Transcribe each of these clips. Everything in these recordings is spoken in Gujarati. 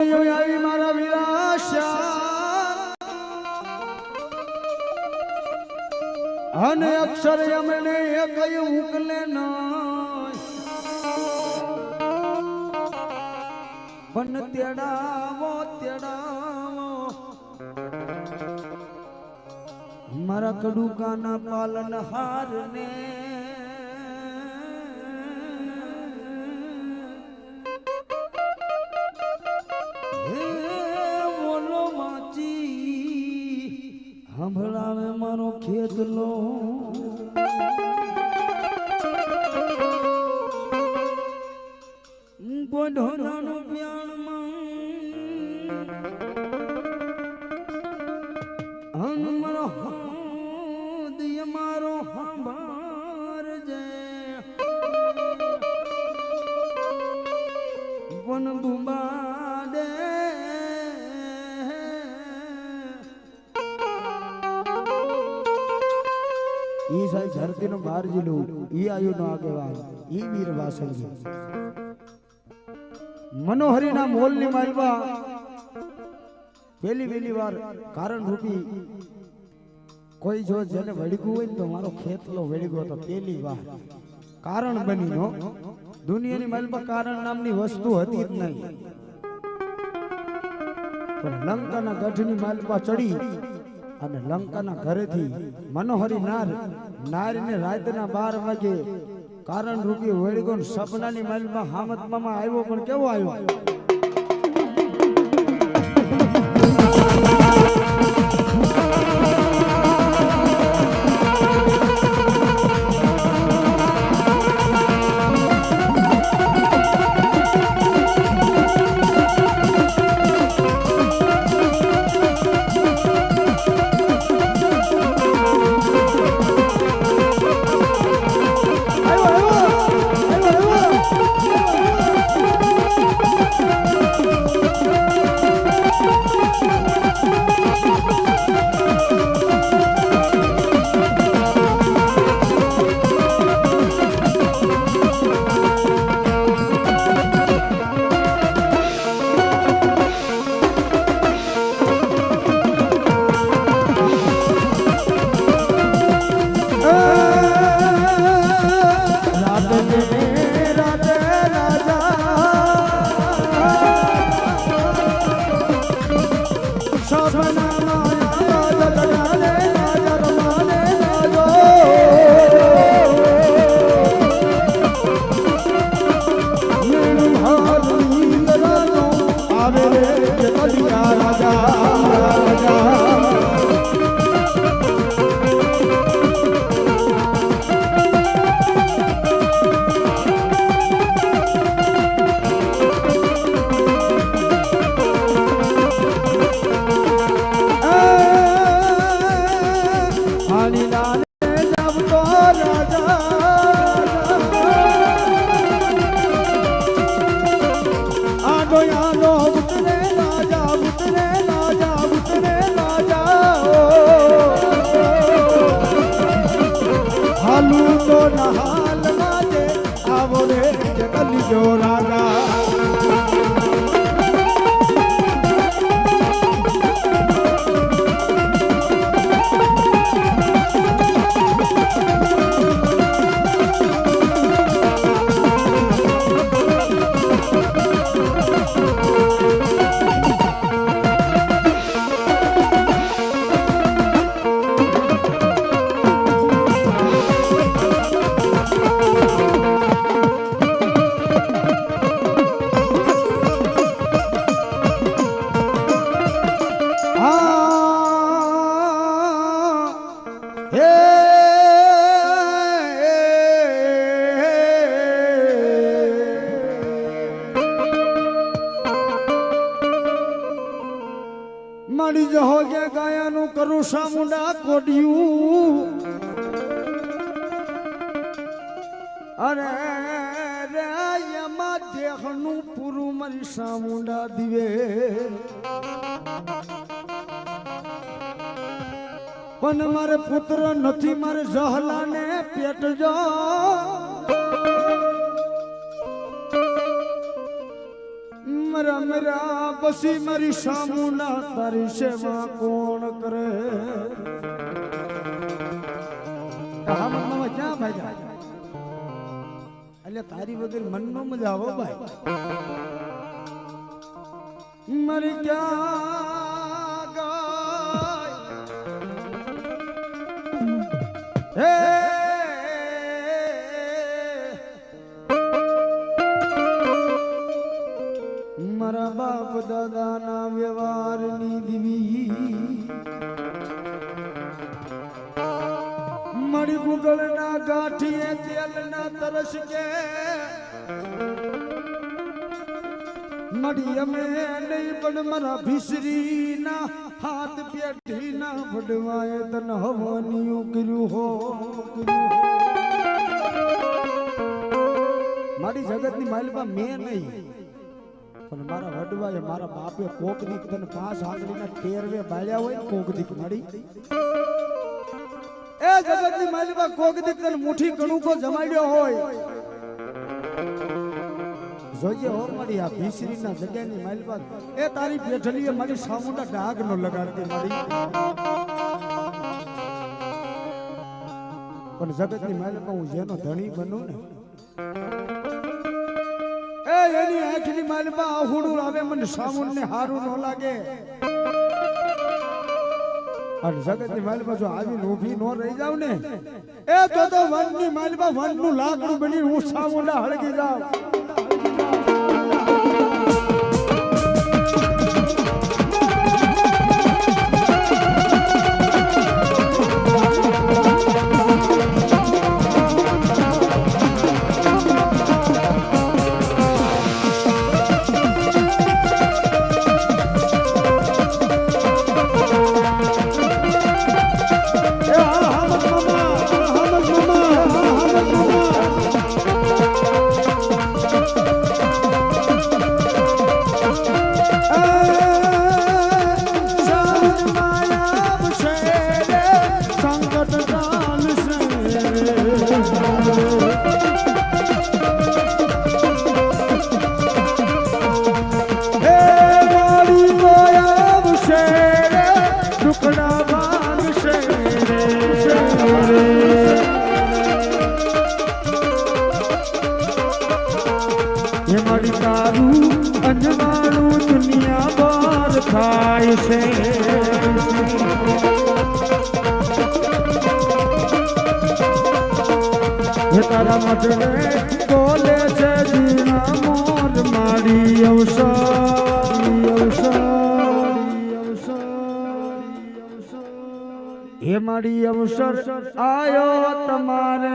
આવી મારા વિરાશા. અને અક્ષર એમને કઈ ઉકલે નહીં પણ તેડાવો તેડાવો. મારા કડુકાના પાલન હારને હે વન બુબાડે ઈ સાઈ ધરતી નો બાર જીલો ઈ આયુનો આગેવાન ઈ વીર વાસણજી મોલની માલવા પેલી પહેલી વાર કારણ રૂપી કોઈ જો જેને વળગ્યું હોય ને તો મારો ખેતલો વળગ્યો તો પેલી વાર કારણ બની નો દુનિયાની માલમાં કારણ નામની વસ્તુ હતી જ નહીં. પણ લંકાના ગઢની માલપા ચડી અને લંકાના ઘરેથી મનોહરી નાર, નારીને રાતના બાર વાગે કારણ રૂપી વળગો સપનાની માલમાં હામતમાં આવ્યો પણ કેવો આવ્યો? રે એમાં દેહનું પૂરું મારી સામુંડા દિવે. પણ મારે પુત્ર નથી, મારે જહલાને પેટ જો. મરા મરા મારી સામુના તારી સેવા કોણ કરે? ક્યાં ભાગ્યા એટલે તારી વગર મનનો મજા આવો ભાઈ. મારી ક્યાં ગાય? હે! મારા બાપ દાદાના વ્યવહારની દીવી મળી ગુગળના ગાંઠીએ તેલના તરસ કે મળી અમે નહીં, પણ મારા ભીસરીના હાથ પેઢીના વડવાએ તન હવનિયું કર્યું હો. મારી જગતની માલિકા મેં નહીં, પણ મારા વડવાએ મારા બાપે કોક દીક તને પાંચ આંગળીના તેરવે બાળ્યા હોય કોક દીક મારી એ જગતની માલિકા કોક દીક તને મુઠ્ઠી કણુકો જમાડ્યો હોય. જોઈએ હો મારી આ ભીસરીના જગ્યાની માલિકા. એ તારી પેઠલીએ મારી સામુના ડાઘ નો લગાડતી મારી પણ જગતની માલિકા હું જેનો ધણી બનું ને. એની આંખની માલમાં આહુડું આવે મને સામુન ને હારું ન લાગે. અને જગતની માલમાં જો આવીને ઊભી ન રહી જાવ ને એ તો તો વનની માલમાં વનનું લાકડું બની હું સામુના હળગી જાઉં. છે તારા મઢને બોલે છે જીણા મોર મારી અવસારી અવસારી અવસારી હે મારી અવસર આયો તમારે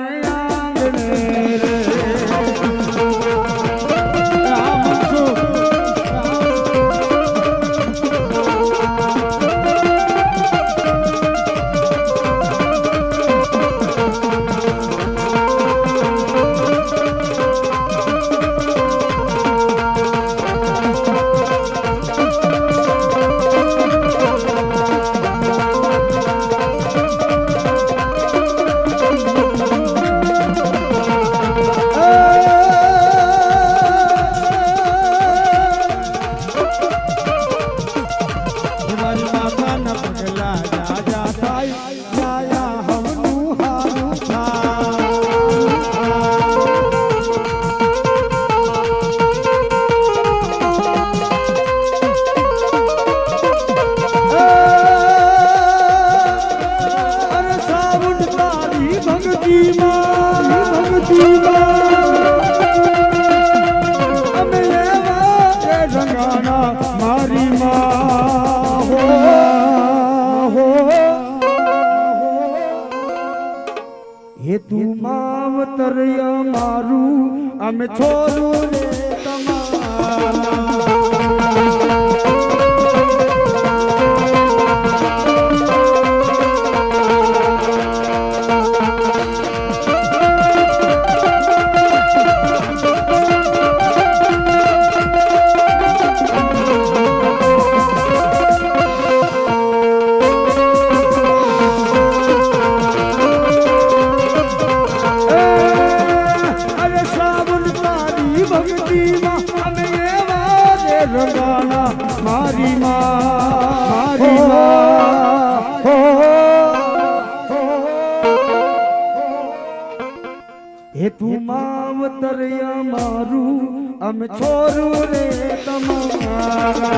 હે તું માવતર મારું અમે છોડું રે તમારા અમારું અમે છોરું રે તમારા.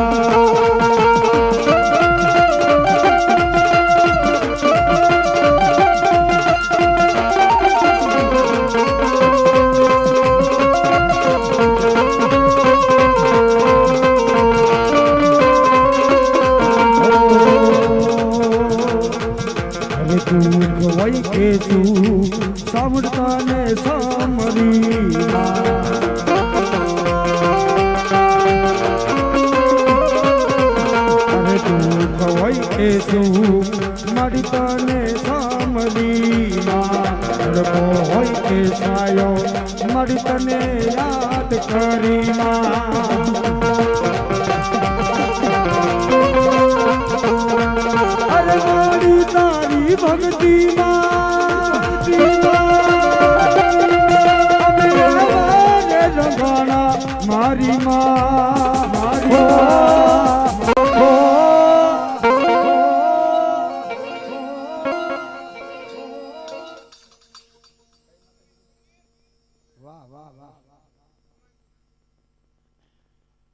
મારી માં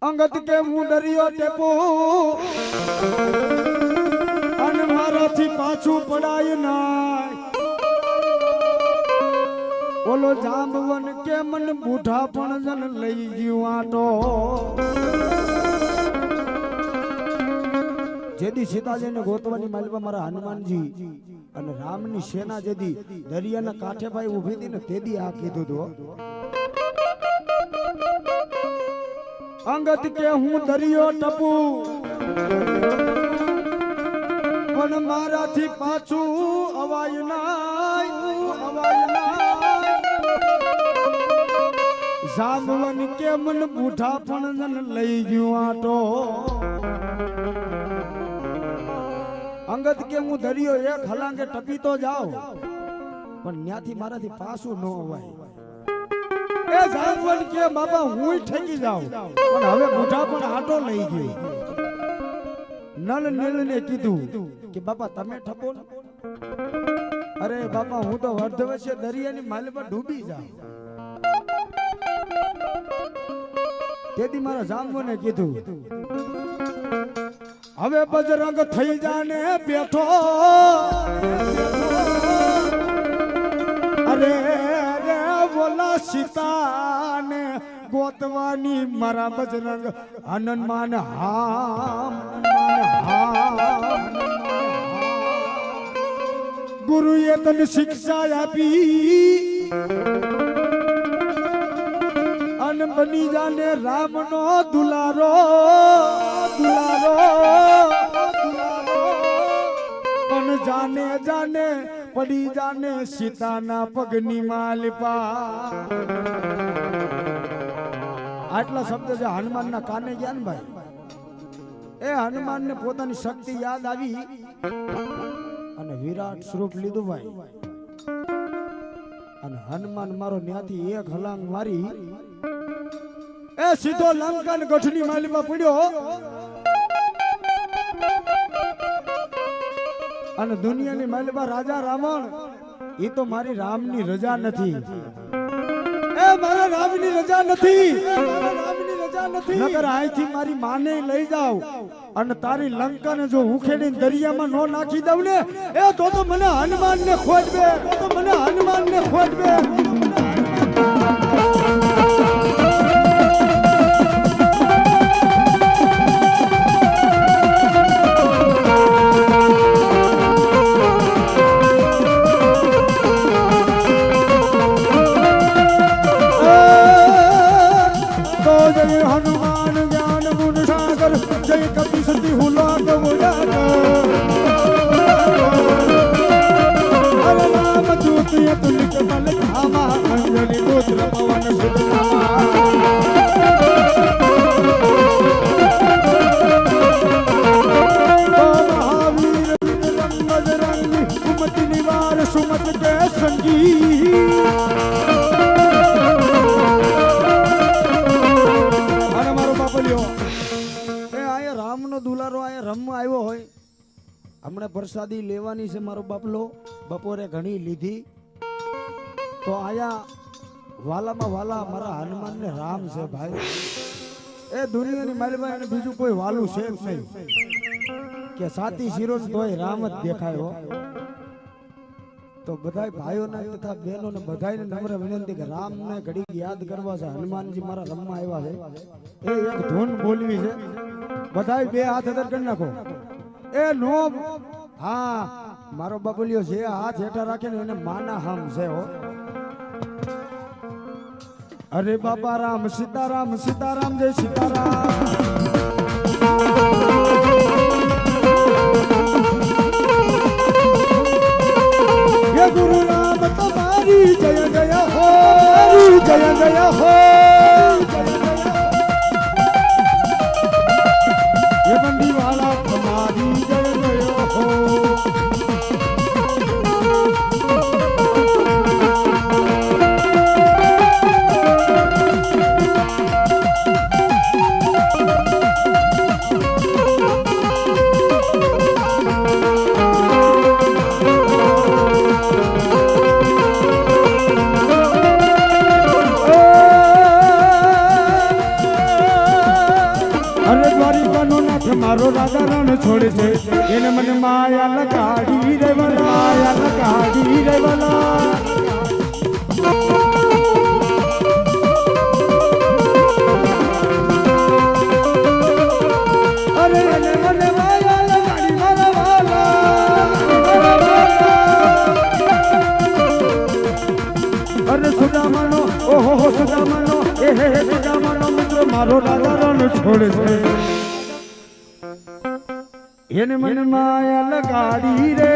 અંગત કે હું ડરિયો ટેપો અને મારાથી પાછું પડાય નાય ઓલો જાંબવન કે મન બુઢા પણ જન લઈ ગયું આટો. જેદી સીતાજીને ગોતવાની માલવા મારા હનુમાનજી અને રામની સેના જેદી દરિયાના કાંઠે ભાઈ ઊભી હતી ને તેદી આ કીધું તો અંગત કે હું દરિયો ટપુ, પણ મારાથી પાછું અવાય નાય અવાય નાય. જામવન કે મન બુઢા પણ લઈ ગયું આટો. અંગત કે હું દરિયો એક હલાંગે ટપી તો જાઉં, પણ ત્યાંથી મારાથી પાછું ન અવાય. એ જામવન કે બાબા હું ઠકી જાઉં, પણ હવે બુઢા પણ આટો લઈ ગયો. નલ નીલ ને કીધું કે બાપા, તમે ઠપો અરે બાપા, હું તો વર્ધવશ્ય દરિયાની માલ પર ડૂબી જાઉં. તેથી મારા જામવાને કીધું, હવે બજરંગ થઈ જાને બેઠો. અરે રે બોલા સીતાને ગોતવાની મારા બજરંગ હનુમાન હામ. ગુરુએ તને શિક્ષા આપી. બની જાને રામનો દુલારો દુલારો દુલારો. પણ જાને જાને પડી જાને સીતાના પગની માલપા આટલા શબ્દ છે હનુમાનના કાને ગયા ને ભાઈ? એ હનુમાનને પોતાની શક્તિ યાદ આવી અને વિરાટ સ્વરૂપ લીધું ભાઈ. અને હનુમાન મારો ન્યાથી એક હલાંગ મારી એ સીધો લંકા ને ગઢની માલીમાં પડ્યો અને દુનિયાની માલીમાં રાજા રાવણ એ તો મારી રામની રજા નથી. એ મારા રામની રજા નથી. નકર અહીંથી મારી માને લઈ જાવ અને તારી લંકાને જો ઉખેડીને દરિયામાં નો નાખી દઉં ને, એ તો તો મને હનુમાન ને ખોટવે, તો તો મને હનુમાન ને ખોટવે. તો હમણાં પ્રસાદી લેવાની છે મારો બાપલો બપોરે ઘણી લીધી. તો આયા વાલામાં વાલા, મારા હનુમાન ને રામ છે ભાઈ. એ દુનિયાની મારી ભાઈ બીજું કોઈ વાલું છે જ કે સાતી શિરો તોય રામ જ દેખાય તો બધા ભાઈઓને તથા બહેનોને બધાને નમ્ર વિનંતી કે રામને ઘડી યાદ કરવા છે. હનુમાનજી મારા રમવા આવ્યા છે. એ એક ધૂન બોલવી છે. બધાય બે હાથ અદર કરી નાખો. એ નો હા, મારો બાબુલિયો છે હાથ હેઠા રાખે ને એને માના હામ છે હો. અરે બાબા રામ, સીતારામ સીતારામ, જય સીતારામ. ગુરુ રામ તમારી જય જય હો જય જય હે. હો સુદામાનો એ હે હે સુદામાનો મિત્ર મારો રાજા રણ છોડે છે. એને મને માયા લગાડી રે.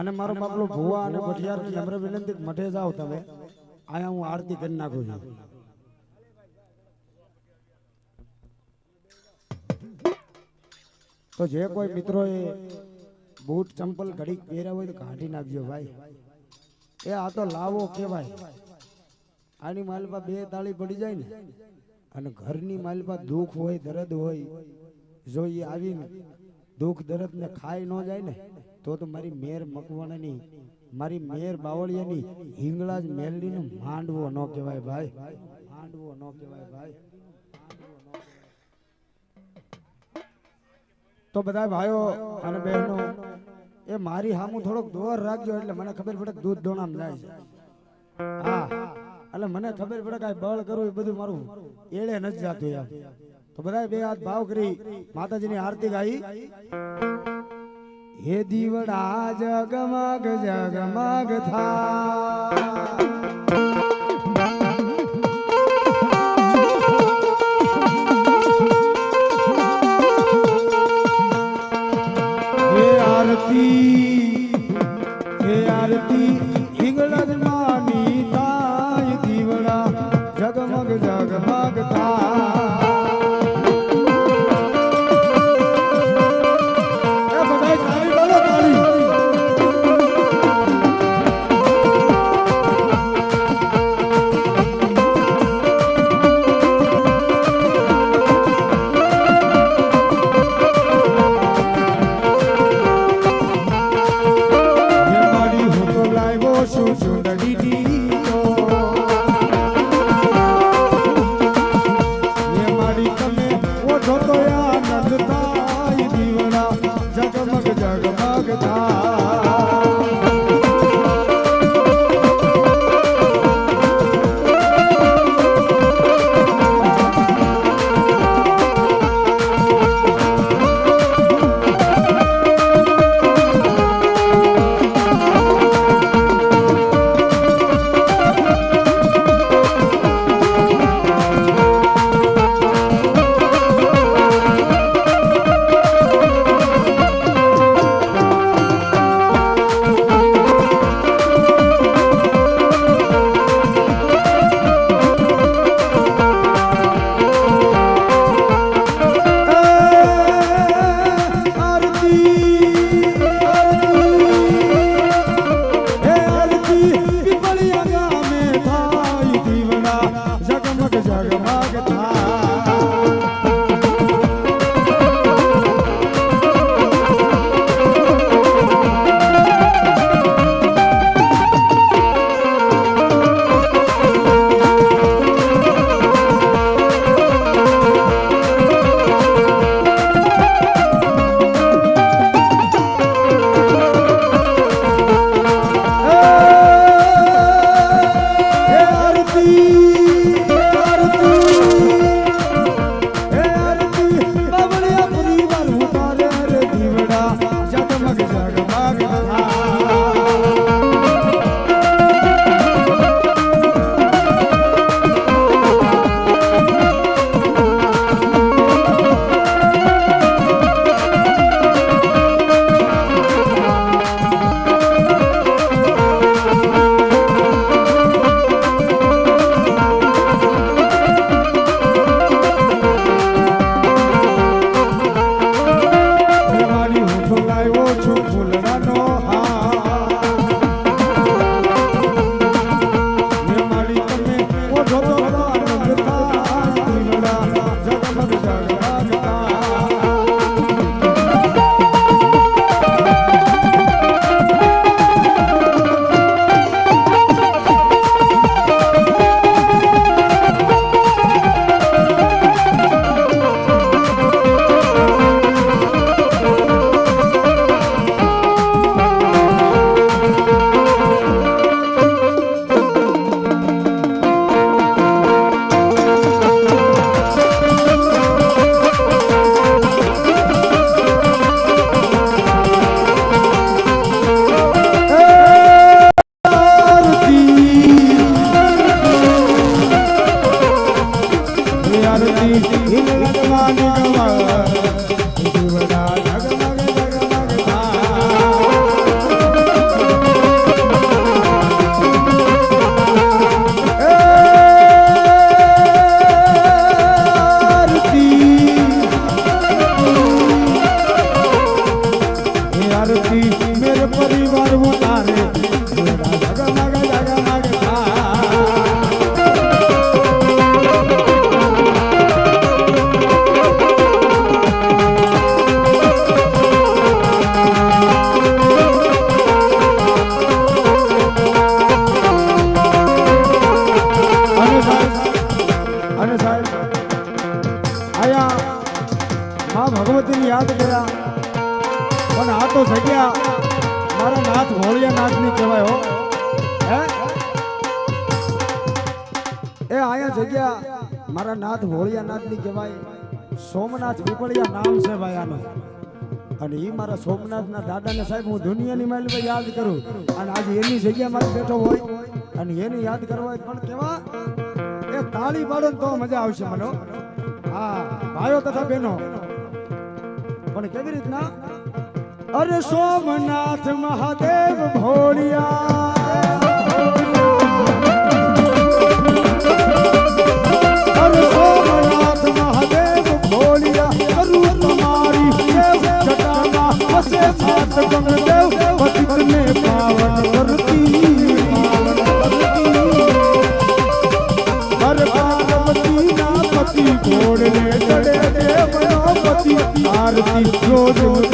અને મારો બાપલો ભુવા અને ભઠિયારની અમરે વિનંતી મઠે જાઓ તમે. આયા હું આરતી કરી નાખું છું. તો જે કોઈ મિત્રો એ બૂટ ચંપલ ઘડીક પહેર્યા હોય તો કાઢી નાખજો ભાઈ. એ આ તો લાવો કેવાય આની માલપા બે તાળી પડી જાય ને. અને ઘરની માલપા દુઃખ હોય દર્દ હોય જો એ આવીને દુઃખ દર્દ ને ખાઈ ન જાય ને, તો તો મારી મેર મકવાણાની, મારી મેર બાવળિયાની હિંગળાજ મેલડીનું માંડવો ન કહેવાય ભાઈ. માંડવો ન કહેવાય ભાઈ. તો બધા ભાઈઓ અને બહેનો, એ મારી હામું થોડોક દોર રાખજો એટલે મને ખબર પડે દૂધ દોણામ જાય છે. હા, એટલે મને ખબર પડે કે બળ કરવું એ બધું મારું એળે નથી જાતું એમ. તો બધા બે હાથ ભાવ કરી માતાજીની આરતી ગાઈ. હે દીવડા જગમગ જગમગ થા. Gondoya. માગ માગતા નાથને યાદ કર્યા. પણ આ તો જગ્યા મારા નાથ હોળિયા નાથની કહેવાય હો. એ આયા જગ્યા મારા નાથ હોળિયા નાથની કહેવાય. સોમનાથ પીપળિયા નામ છે ભાઈ આનું. અને એ મારા સોમનાથના દાદાને સાહેબ હું દુનિયાની માઇલમાં યાદ કરું. અને આજે એની જગ્યા મારે બેઠો હોય અને એને યાદ કરવા પણ કેવા? એ તાળી પાડો તો મજા આવશે મને હો. ભાઈઓ તથા બહેનો. પણ કેવી રીતના? અરે સોમનાથ મહાદેવ ભોળિયા. પાવન કરતી પાવન કરતી. આરતી રોજ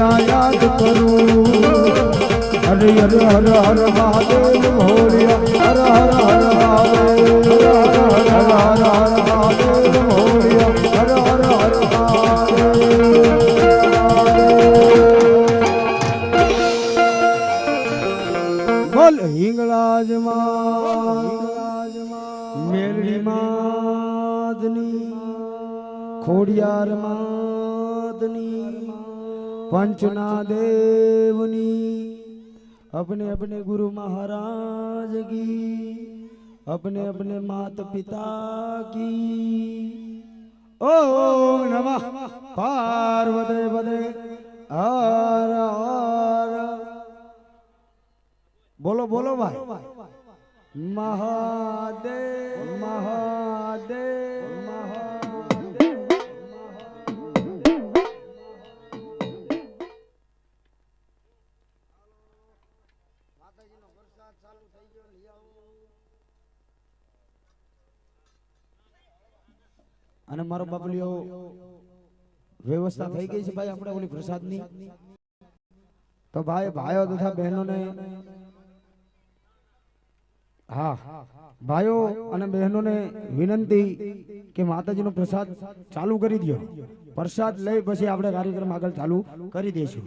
યાદ કરું. હરે હર હર હર મહાદેવ. अपने अपने गुरु महाराज की अपने अपने मात पिता की ओ नमः पार्वती पदे हर हर बोलो बोलो भाई महादेव અને મારો બાબલીઓ વ્યવસ્થા થઈ ગઈ છે ભાઈ આપણે ઓલી પ્રસાદની. તો ભાઈ, ભાઈઓ તથા બહેનોને હા, ભાઈઓ અને બહેનોને વિનંતી કે માતાજીનો પ્રસાદ ચાલુ કરી દો પ્રસાદ લઈ પછી આપણે કાર્યક્રમ આગળ ચાલુ કરી દઈશું.